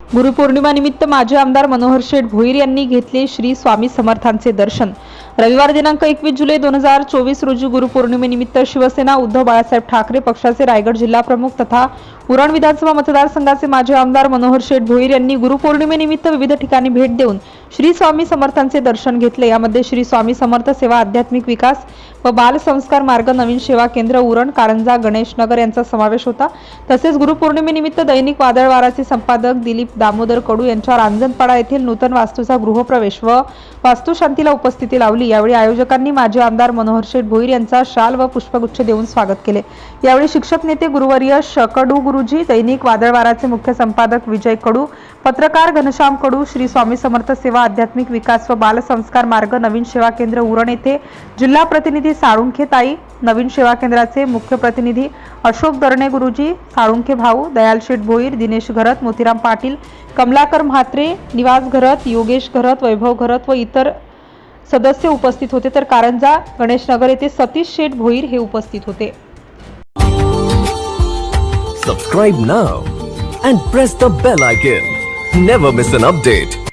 गुरुपौर्णिमानिमित्त माजी आमदार मनोहर शेठ भोईर यांनी घेतले श्री स्वामी समर्थांचे दर्शन. रविवार दिनांक एकवीस जुलै दोन हजार चोवीस रोजी गुरुपौर्णिमेनिमित्त शिवसेना उद्धव बाळासाहेब ठाकरे पक्षाचे रायगड जिल्हा प्रमुख तथा उरण विधानसभा मतदारसंघाचे माजी आमदार मनोहर शेठ भोईर यांनी गुरुपौर्णिमेनिमित्त विविध ठिकाणी भेट देऊन श्री स्वामी समर्थांचे दर्शन घेतले. यामध्ये श्री स्वामी समर्थ सेवा आध्यात्मिक विकास व बालसंस्कार मार्ग नवीन सेवा केंद्र उरण कारंजा गणेश नगर यांचा समावेश होता. तसेच गुरुपौर्णिमेनिमित्त दैनिक वादळवाराचे संपादक दिलीप दामोदर कडू यांच्या रांजणपाडा येथील नूतन वास्तूचा गृहप्रवेश व वास्तुशांतीला उपस्थिती लावली. यावेळी आयोजकांनी माजी आमदार मनोहर शेठ भोईर यांचा शाल व पुष्पगुच्छ देऊन स्वागत केले. यावेळी शिक्षक नेते गुरुवर्य शकडू गुरुजी दैनिक वादळवाराचे मुख्य संपादक विजय कडू पत्रकार घनश्याम कडू श्री स्वामी समर्थ सेवा आध्यात्मिक विकास व बाल संस्कार मार्ग नवीन सेवा केंद्र उरण येथे जिल्हा प्रतिनिधी साळुंखे ताई नवीन सेवा केंद्राचे मुख्य प्रतिनिधी अशोक दरणे गुरुजी साळुंखे भाऊ दयाल शेठ भोईर दिनेश घरत मोतीराम पाटील कमलाकर म्हात्रे निवास घरत योगेश घरत वैभव घरत व इतर सदस्य उपस्थित होते तर कारंजा गणेश नगर येथे सतीश शेठ भोईर हे उपस्थित होते Subscribe now and press the bell icon. Never miss an update.